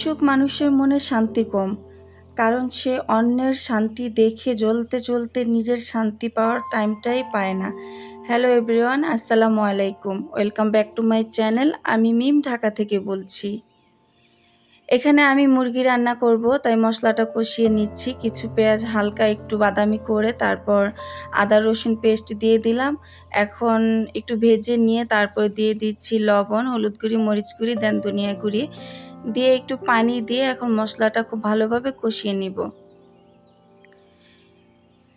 হিংসুক মানুষের মনে শান্তি কম, কারণ সে অন্যের শান্তি দেখে জ্বলতে জ্বলতে নিজের শান্তি পাওয়ার টাইমটাই পায় না। হ্যালো এভরিওয়ান আসসালামু আলাইকুম। Welcome back to my channel আমি মিম ঢাকা থেকে বলছি। এখানে আমি মুরগি রান্না করব, তাই মশলাটা কষিয়ে নিচ্ছি। কিছু পেঁয়াজ হালকা একটু বাদামি করে তারপর আদা, রসুন পেস্ট দিয়ে দিলাম। এখন একটু ভেজে নিয়ে তারপর দিয়ে দিচ্ছি লবণ, হলুদ গুঁড়ি, মরিচ গুঁড়ি, দেন ধনিয়া গুঁড়ি। দিয়ে একটু পানি দিয়ে এখন মশলাটা খুব ভালোভাবে কষিয়ে নিব।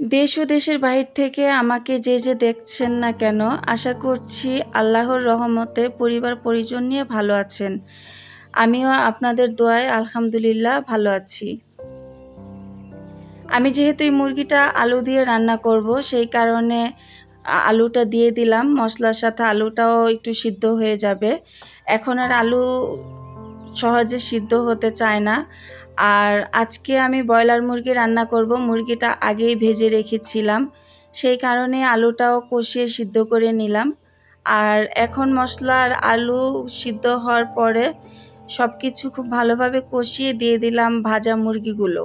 দেশ ও দেশের বাহির থেকে আমাকে যে যে দেখছেন না কেন, আশা করছি আল্লাহর রহমতে পরিবার পরিজন নিয়ে ভালো আছেন। আমিও আপনাদের দোয়ায় আলহামদুলিল্লাহ ভালো আছি। আমি যেহেতু এই মুরগিটা আলু দিয়ে রান্না করব, সেই কারণে আলুটা দিয়ে দিলাম। মশলার সাথে আলুটাও একটু সিদ্ধ হয়ে যাবে। এখন আর আলু সহজে সিদ্ধ হতে চায় না। আর আজকে আমি ব্রয়লার মুরগি রান্না করব। মুরগিটা আগেই ভেজে রেখেছিলাম। সেই কারণে আলুটাও কষিয়ে সিদ্ধ করে নিলাম। আর এখন মশলার আলু সিদ্ধ হওয়ার পরে সব কিছু খুব ভালোভাবে কষিয়ে দিয়ে দিলাম ভাজা মুরগিগুলো।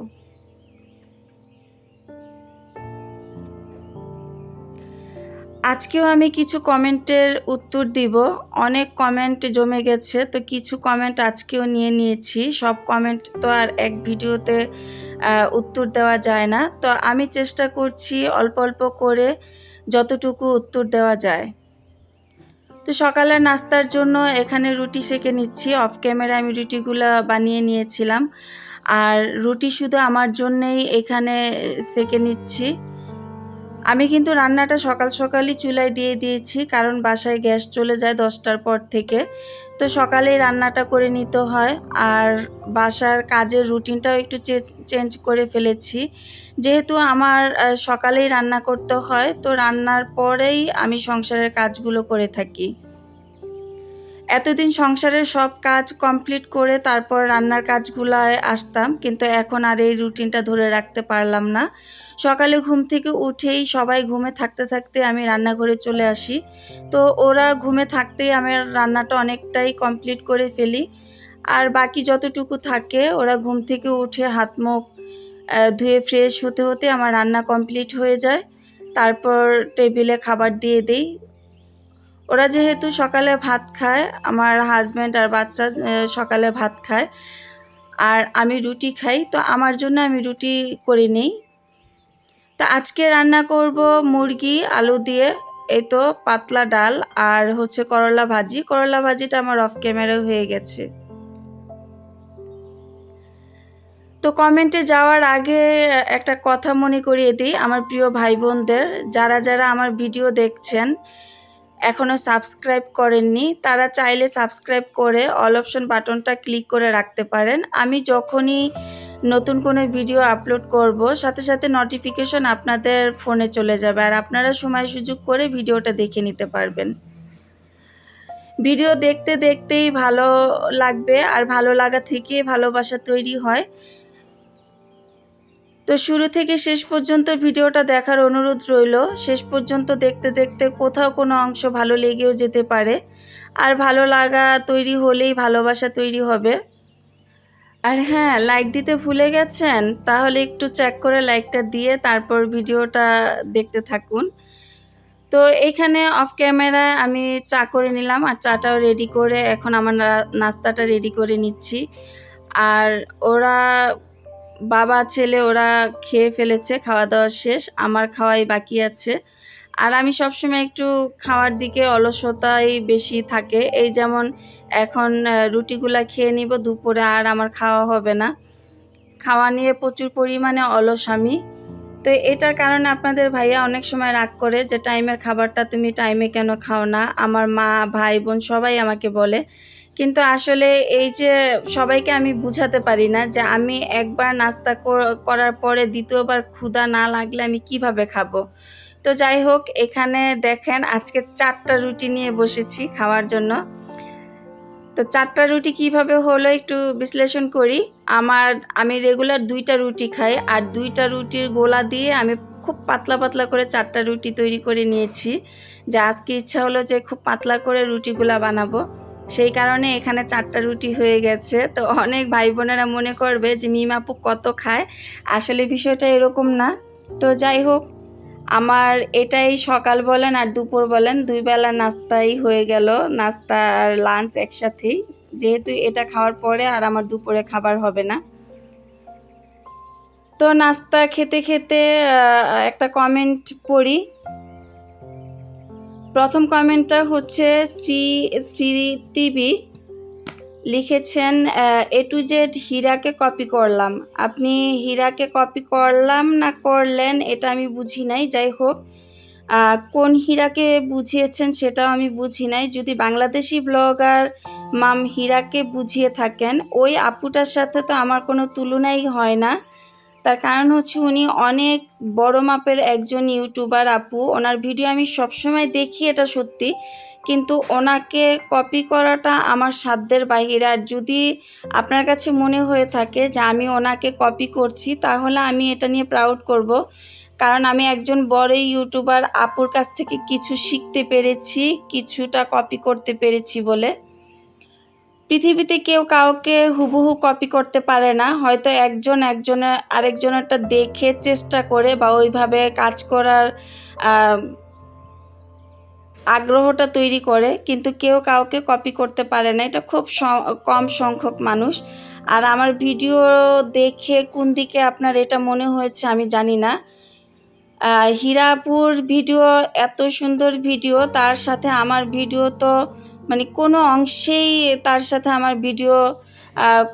আজকেও আমি কিছু কমেন্টের উত্তর দিব। অনেক কমেন্ট জমে গেছে, তো কিছু কমেন্ট আজকেও নিয়ে নিয়েছি। সব কমেন্ট তো আর এক ভিডিওতে উত্তর দেওয়া যায় না। তো আমি চেষ্টা করছি অল্প অল্প করে যতটুকু উত্তর দেওয়া যায়। তো সকালের নাস্তার জন্য এখানে রুটি সেকে নিচ্ছি। অফ ক্যামেরা আমি রুটিগুলো বানিয়ে নিয়েছিলাম। আর রুটি শুধু আমার জন্যেই এখানে সেকে নিচ্ছি। আমি কিন্তু রান্নাটা সকাল সকালই চুলায় দিয়ে দিয়েছি, কারণ বাসায় গ্যাস চলে যায় দশটার পর থেকে। তো সকালেই রান্নাটা করে নিতে হয়, আর বাসার কাজের রুটিনটাও একটু চেঞ্জ করে ফেলেছি। যেহেতু আমার সকালেই রান্না করতে হয়, তো রান্নার পরেই আমি সংসারের কাজগুলো করে থাকি। এতদিন সংসারের সব কাজ কমপ্লিট করে তারপর রান্নার কাজগুলায় আসতাম, কিন্তু এখন আর এই রুটিনটা ধরে রাখতে পারলাম না। সকালে ঘুম থেকে উঠেই সবাই ঘুমে থাকতে থাকতে আমি রান্নাঘরে চলে আসি। তো ওরা ঘুমে থাকতেই আমি রান্নাটা অনেকটাই কমপ্লিট করে ফেলি। আর বাকি যতটুকু থাকে, ওরা ঘুম থেকে উঠে হাত মুখ ধুয়ে ফ্রেশ হতে হতে আমার রান্না কমপ্লিট হয়ে যায়। তারপর টেবিলে খাবার দিয়ে দেই। ওরা যেহেতু সকালে ভাত খায়, আমার হাজব্যান্ড আর বাচ্চা সকালে ভাত খায়। আর আমি রুটি খাই, তো আমার জন্য আমি রুটি করে নিই। তা আজকে রান্না করব মুরগি, আলু দিয়ে, এই তো পাতলা ডাল আর হচ্ছে করলা ভাজি। করলা ভাজিটা আমার অফ ক্যামেরা হয়ে গেছে। তো কমেন্টে যাওয়ার আগে একটা কথা মনে করিয়ে দিই, আমার প্রিয় ভাই বোনদের যারা যারা আমার ভিডিও দেখছেন এখনও সাবস্ক্রাইব করেননি, তারা চাইলে সাবস্ক্রাইব করে অল অপশন বাটনটা ক্লিক করে রাখতে পারেন। আমি যখনই নতুন কোনো ভিডিও আপলোড করব, সাথে সাথে নোটিফিকেশন আপনাদের ফোনে চলে যাবে আর আপনারা সময় সুযোগ করে ভিডিওটা দেখে নিতে পারবেন। ভিডিও দেখতে দেখতেই ভালো লাগবে আর ভালো লাগা থেকে ভালোবাসা তৈরি হয়। তো শুরু থেকে শেষ পর্যন্ত ভিডিওটা দেখার অনুরোধ রইল। শেষ পর্যন্ত দেখতে দেখতে কোথাও কোনো অংশ ভালো লেগেও যেতে পারে। আর ভালো লাগা তৈরি হলেই ভালোবাসা তৈরি হবে। আর হ্যাঁ লাইক দিতে ভুলে গেছেন, তাহলে একটু চেক করে লাইকটা দিয়ে তারপর ভিডিওটা দেখতে থাকুন। তো এখানে অফ ক্যামেরায় আমি চা করে নিলাম, আর চাটাও রেডি করে এখন আমার নাস্তাটা রেডি করে নিচ্ছি। আর ওরা, বাবা, ছেলে ওরা খেয়ে ফেলেছে, খাওয়া দাওয়া শেষ, আমার খাওয়াই বাকি আছে। আর আমি সবসময় একটু খাওয়ার দিকে অলসতাই বেশি থাকে। এই যেমন এখন রুটিগুলা খেয়ে নিব দুপুরে আর আমার খাওয়া হবে না। খাওয়া নিয়ে প্রচুর পরিমাণে অলস আমি। তো এটার কারণে আপনাদের ভাইয়া অনেক সময় রাগ করে যে, টাইমের খাবারটা তুমি টাইমে কেন খাও না? আমার মা, ভাই, বোন সবাই আমাকে বলে। কিন্তু আসলে এই যে সবাইকে আমি বুঝাতে পারি না যে, আমি একবার নাস্তা করার পরে দ্বিতীয়বার ক্ষুধা না লাগলে আমি কীভাবে খাব? তো যাই হোক এখানে দেখেন আজকে চারটা রুটি নিয়ে বসেছি খাওয়ার জন্য। তো চারটা রুটি কীভাবে হলো একটু বিশ্লেষণ করি। আমার, আমি রেগুলার দুইটা রুটি খাই আর দুইটা রুটির গোলা দিয়ে আমি খুব পাতলা পাতলা করে চারটা রুটি তৈরি করে নিয়েছি। যে আজকে ইচ্ছা হলো যে খুব পাতলা করে রুটিগুলা বানাবো। সেই কারণে এখানে চারটা রুটি হয়ে গেছে। তো অনেক ভাই বোনেরা মনে করবে যে মিমাপু কত খায়? আসলে বিষয়টা এরকম না। তো যাই হোক আমার এটাই সকাল বলেন আর দুপুর বলেন, দুই বেলা নাস্তাই হয়ে গেল। নাস্তা আর লাঞ্চ একসাথেই। যেহেতু এটা খাওয়ার পরে আর আমার দুপুরে খাবার হবে না। তো নাস্তা খেতে খেতে একটা কমেন্ট পড়ি। প্রথম কমেন্টটা হচ্ছে শ্রী শ্রীতিবি লিখেছেন এ টু জেড হীরাকে কপি করলাম। আপনি হীরাকে কপি করলাম না করলেন, এটা আমি বুঝি নাই, যাই হোক। কোন হীরাকে বুঝিয়েছেন সেটাও আমি বুঝি নাই। যদি বাংলাদেশি ব্লগার মাম হীরাকে বুঝিয়ে থাকেন, ওই আপুটার সাথে তো আমার কোনো তুলনাই হয় না। তার কারণ হচ্ছে উনি অনেক বড় মাপের একজন ইউটিউবার আপু। ওনার ভিডিও আমি সবসময় দেখি এটা সত্যি। কিন্তু ওনাকে কপি করাটা আমার সাধ্যের বাহিরে। আর যদি আপনার কাছে মনে হয়ে থাকে যে আমি ওনাকে কপি করছি, তাহলে আমি এটা নিয়ে প্রাউড করব। কারণ আমি একজন বড় ইউটিউবার, আপুর কাছ থেকে কিছু শিখতে পেরেছি, কিছুটা কপি করতে পেরেছি বলে। পৃথিবীতে কেউ কাউকে হুবহু কপি করতে পারে না। হয়তো একজন একজনের, আরেকজনেরটা দেখে চেষ্টা করে বা ওইভাবে কাজ করার আগ্রহটা তৈরি করে, কিন্তু কেউ কাউকে কপি করতে পারে না। এটা খুব কম সংখ্যক মানুষ। আর আমার ভিডিও দেখে কোন দিকে আপনার এটা মনে হয়েছে আমি জানি না। হীরাপুর ভিডিও, এত সুন্দর ভিডিও, তার সাথে আমার ভিডিও তো মানে কোনো অংশেই তার সাথে আমার ভিডিও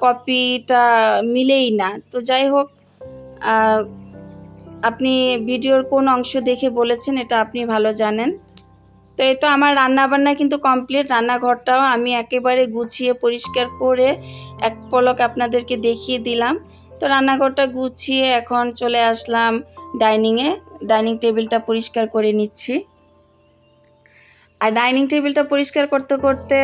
কপিটা মিলেই না। তো যাই হোক আপনি ভিডিওর কোন অংশ দেখে বলেছেন, এটা আপনি ভালো জানেন। তো এই তো আমার রান্নাবান্না কিন্তু কমপ্লিট, রান্নাঘরটাও আমি একেবারে গুছিয়ে পরিষ্কার করে এক পলক আপনাদেরকে দেখিয়ে দিলাম। তো রান্নাঘরটা গুছিয়ে এখন চলে আসলাম ডাইনিংয়ে, ডাইনিং টেবিলটা পরিষ্কার করে নিচ্ছি। আর ডাইনিং টেবিলটা পরিষ্কার করতে করতে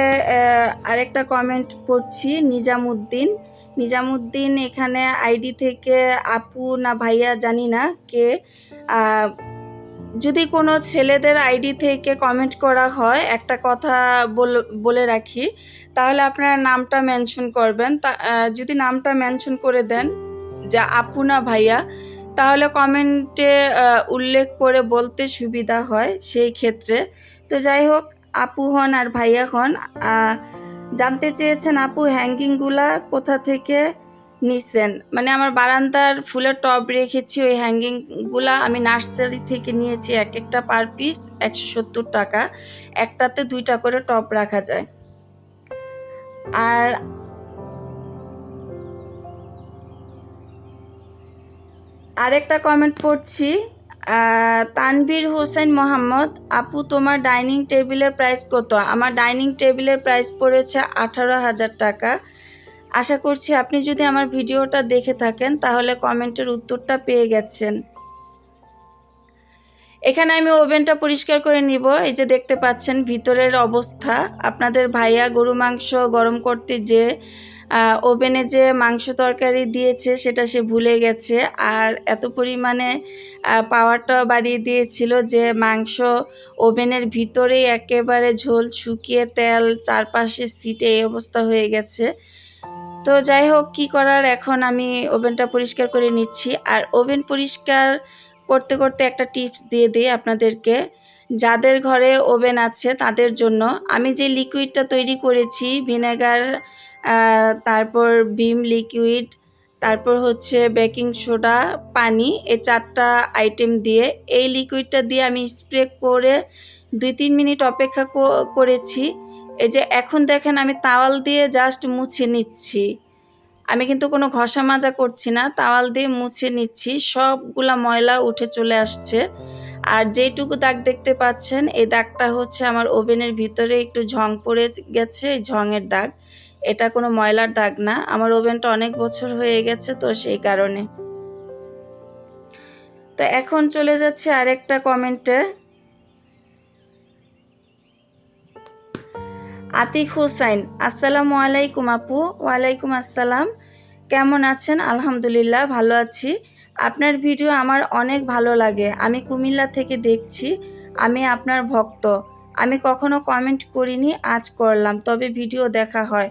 আরেকটা কমেন্ট পড়ছি, নিজামুদ্দিন। নিজামুদ্দিন এখানে আইডি থেকে আপু না ভাইয়া জানি না কে যদি কোনো ছেলেদের আইডি থেকে কমেন্ট করা হয়, একটা কথা বল- রাখি, তাহলে আপনারা নামটা মেনশন করবেন। যদি নামটা মেনশন করে দেন, যে আপু না ভাইয়া, তাহলে কমেন্টে উল্লেখ করে বলতে সুবিধা হয় সেই ক্ষেত্রে। তো যাই হোক, আপু হন আর ভাইয়া হন জানতে চেয়েছেন আপু হ্যাঙ্গিংগুলা কোথা থেকে নিছেন? মানে আমার বারান্দার ফুলের টব রেখেছি, ওই হ্যাঙ্গিংগুলা আমি নার্সারি থেকে নিয়েছি, এক একটা পার পিস একশো সত্তর টাকা, একটাতে দুইটা করে টব রাখা যায়। আর আরেকটা কমেন্ট পড়ছি তানভীর হোসেন মোহাম্মদ, আপু তোমার ডাইনিং টেবিলের প্রাইস কত? আমার ডাইনিং টেবিলের প্রাইস পড়েছে আঠারো হাজার টাকা। আশা করছি আপনি যদি আমার ভিডিওটা দেখে থাকেন, তাহলে কমেন্টের উত্তরটা পেয়ে গেছেন। এখানে আমি ওভেনটা পরিষ্কার করে নিব। এই যে দেখতে পাচ্ছেন, ভিতরের অবস্থা। আপনাদের ভাইয়া গরু, মাংস, গরম করতে যে ওভেনে যে মাংস তরকারি দিয়েছে, সেটা সে ভুলে গেছে। আর এত পরিমাণে পাওয়ারটা বাড়িয়ে দিয়েছিল যে মাংস ওভেনের ভিতরেই একেবারে ঝোল শুকিয়ে তেল চারপাশে সিটে এই অবস্থা হয়ে গেছে। তো যাই হোক, কি করার এখন আমি ওভেনটা পরিষ্কার করে নিচ্ছি। আর ওভেন পরিষ্কার করতে করতে একটা টিপস দিয়ে দিই আপনাদেরকে। যাদের ঘরে ওভেন আছে, তাদের জন্য আমি যে লিকুইডটা তৈরি করেছি ভিনেগার তারপর বিম লিকুইড, তারপর হচ্ছে বেকিং সোডা, পানি, এই চারটা আইটেম দিয়ে। এই লিকুইডটা দিয়ে আমি স্প্রে করে দুই তিন মিনিট অপেক্ষা করেছি। এই যে এখন দেখেন আমি তাওয়াল দিয়ে জাস্ট মুছে নিচ্ছি। আমি কিন্তু কোনো ঘষা মাজা করছি না, তাওয়াল দিয়ে মুছে নিচ্ছি। সবগুলা ময়লা উঠে চলে আসছে। আর যেটুকু দাগ দেখতে পাচ্ছেন, এই দাগটা হচ্ছে আমার ওভেনের ভিতরে একটু ঝং পড়ে গেছে, এই ঝঙের দাগ। এটা কোনো ময়লার দাগ না। আমার ওভেনটা অনেক বছর হয়ে গেছে তো সেই কারণে। তো এখন চলে যাচ্ছে আরেকটা কমেন্টে। আতিক হোসাইন, আসসালামু আলাইকুম আপু। ওয়ালাইকুম আসসালাম। কেমন আছেন? আলহামদুলিল্লাহ, ভালো আছি। আপনার ভিডিও আমার অনেক ভালো লাগে। আমি কুমিল্লা থেকে দেখছি। আমি আপনার ভক্ত। আমি কখনো কমেন্ট করিনি, আজ করলাম, তবে ভিডিও দেখা হয়।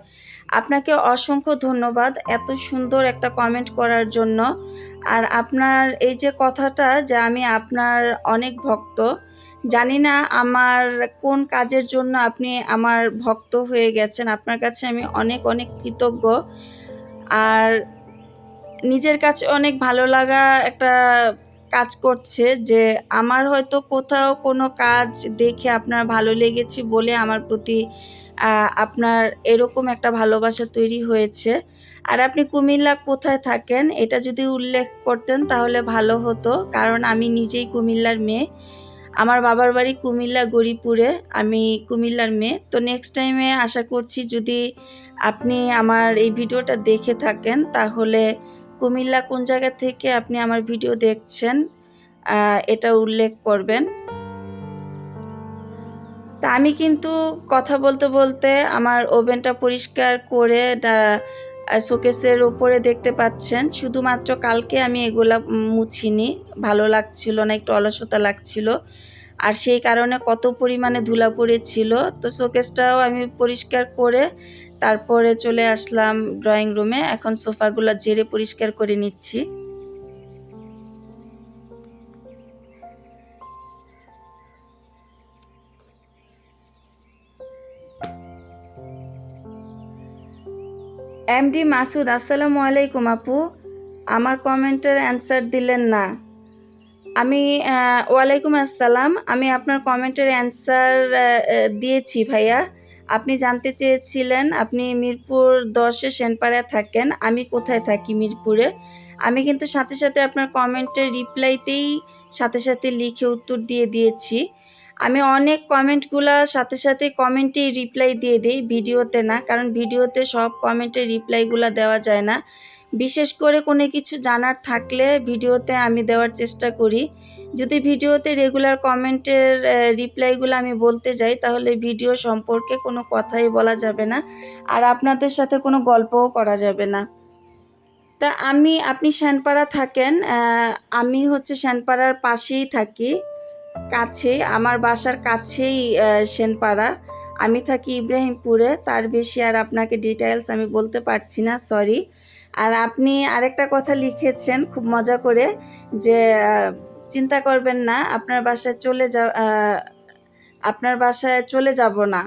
আপনাকে অসংখ্য ধন্যবাদ এত সুন্দর একটা কমেন্ট করার জন্য। আর আপনার এই যে কথাটা যে আমি আপনার অনেক ভক্ত, জানি না আমার কোন কাজের জন্য আপনি আমার ভক্ত হয়ে গেছেন, আপনার কাছে আমি অনেক অনেক কৃতজ্ঞ। আর নিজের কাছে অনেক ভালো লাগা একটা কাজ করছে যে আমার হয়তো কোথাও কোনো কাজ দেখে আপনার ভালো লেগেছে বলে আমার প্রতি আপনার এরকম একটা ভালোবাসা তৈরি হয়েছে। আর আপনি কুমিল্লা কোথায় থাকেন এটা যদি উল্লেখ করতেন তাহলে ভালো হতো। কারণ আমি নিজেই কুমিল্লার মেয়ে। আমার বাবার বাড়ি কুমিল্লা গরিপুরে আমি কুমিল্লার মেয়ে। তো নেক্সট টাইমে আশা করছি যদি আপনি আমার এই ভিডিওটা দেখে থাকেন তাহলে কুমিল্লা কোন জায়গা থেকে আপনি আমার ভিডিও দেখছেন এটা উল্লেখ করবেন। তা আমি কিন্তু কথা বলতে বলতে আমার ওভেনটা পরিষ্কার করে শোকেসের ওপরে দেখতে পাচ্ছেন। শুধুমাত্র কালকে আমি এগুলা মুছিনি, ভালো লাগছিল না, একটু অলসতা লাগছিল। আর সেই কারণে কত পরিমাণে ধুলা পড়েছিল। তো শোকেসটাও আমি পরিষ্কার করে তারপরে চলে আসলাম ড্রয়িং রুমে। এখন সোফাগুলো জেরে পরিষ্কার করে নিচ্ছি। এমডি মাসুদ, আসসালামু আলাইকুম আপু। আমার কমেন্টের অ্যান্সার দিলেন না। আমি ওয়ালাইকুম আসসালাম। আমি আপনার কমেন্টের অ্যান্সার দিয়েছি ভাইয়া। আপনি জানতে চেয়েছিলেন, আপনি মিরপুর দশে সেনপাড়ায় থাকেন, আমি কোথায় থাকি মিরপুরে? আমি কিন্তু সাথে সাথে আপনার কমেন্টের রিপ্লাইতেই সাথে সাথে লিখে উত্তর দিয়ে দিয়েছি। আমি অনেক কমেন্টগুলো সাথে সাথে কমেন্টেই রিপ্লাই দিয়ে দিই, ভিডিওতে না, কারণ ভিডিওতে সব কমেন্টের রিপ্লাইগুলো দেওয়া যায় না। বিশেষ করে কোনো কিছু জানার থাকলে ভিডিওতে আমি দেওয়ার চেষ্টা করি। যদি ভিডিওতে রেগুলার কমেন্টের রিপ্লাইগুলো আমি বলতে যাই, তাহলে ভিডিও সম্পর্কে কোনো কথাই বলা যাবে না। আর আপনাদের সাথে কোনো গল্পও করা যাবে না। তা আমি, আপনি শ্যানপাড়া থাকেন আমি হচ্ছে শ্যানপাড়ার পাশেই থাকি কাছে আমার বাসার কাছেই শ্যানপাড়া। আমি থাকি ইব্রাহিমপুরে, তার বেশি আর আপনাকে ডিটেলস আমি বলতে পারছি না সরি আর আপনি আরেকটা কথা লিখেছেন খুব মজা করে যে চিন্তা করবেন না, আপনার বাসায় চলে যা আপনার বাসায় চলে যাব না।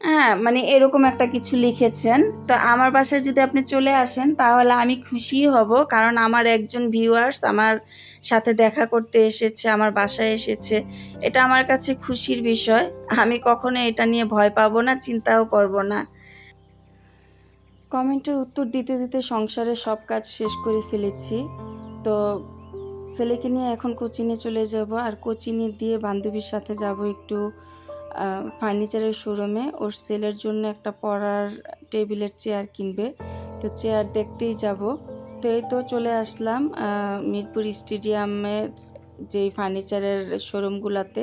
হ্যাঁ মানে এরকম একটা কিছু লিখেছেন। তো আমার বাসায় যদি আপনি চলে আসেন, তাহলে আমি খুশি হব, কারণ আমার একজন ভিউয়ার্স আমার সাথে দেখা করতে এসেছে, আমার বাসায় এসেছে। এটা আমার কাছে খুশির বিষয়। আমি কখনো এটা নিয়ে ভয় পাবো না, চিন্তাও করব না। কমেন্টের উত্তর দিতে দিতে সংসারের সব কাজ শেষ করে ফেলেছি। তো ছেলেকে নিয়ে এখন কোচিংয়ে চলে যাব আর কোচিংয়ে দিয়ে বান্ধবীর সাথে যাব একটু ফার্নিচারের শোরুমে। ওর সেলের জন্য একটা পড়ার টেবিলের চেয়ার কিনবে। তো চেয়ার দেখতেই যাব। তো এই তো চলে আসলাম মিরপুর স্টেডিয়ামের যে ফার্নিচারের শোরুমগুলোতে।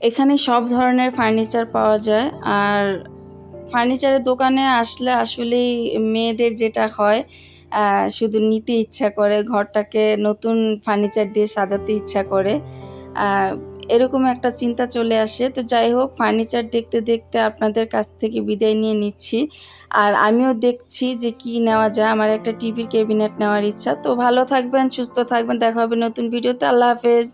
এখানে সব ধরনের ফার্নিচার পাওয়া যায় আর ফার্নিচারের দোকানে আসলে আসলেই মেয়েদের যেটা হয় শুধু নিতে ইচ্ছা করে, ঘরটাকে নতুন ফার্নিচার দিয়ে সাজাতে ইচ্ছা করে এরকম একটা চিন্তা চলে আসে। তো যাই হোক, ফার্নিচার দেখতে দেখতে আপনাদের কাছ থেকে বিদায় নিয়ে নিচ্ছি। আর আমিও দেখছি যে কি নেওয়া যায়। আমার একটা টিভির ক্যাবিনেট নেওয়ার ইচ্ছা। তো ভালো থাকবেন, সুস্থ থাকবেন। দেখা হবে নতুন ভিডিওতে। আল্লাহ হাফেজ।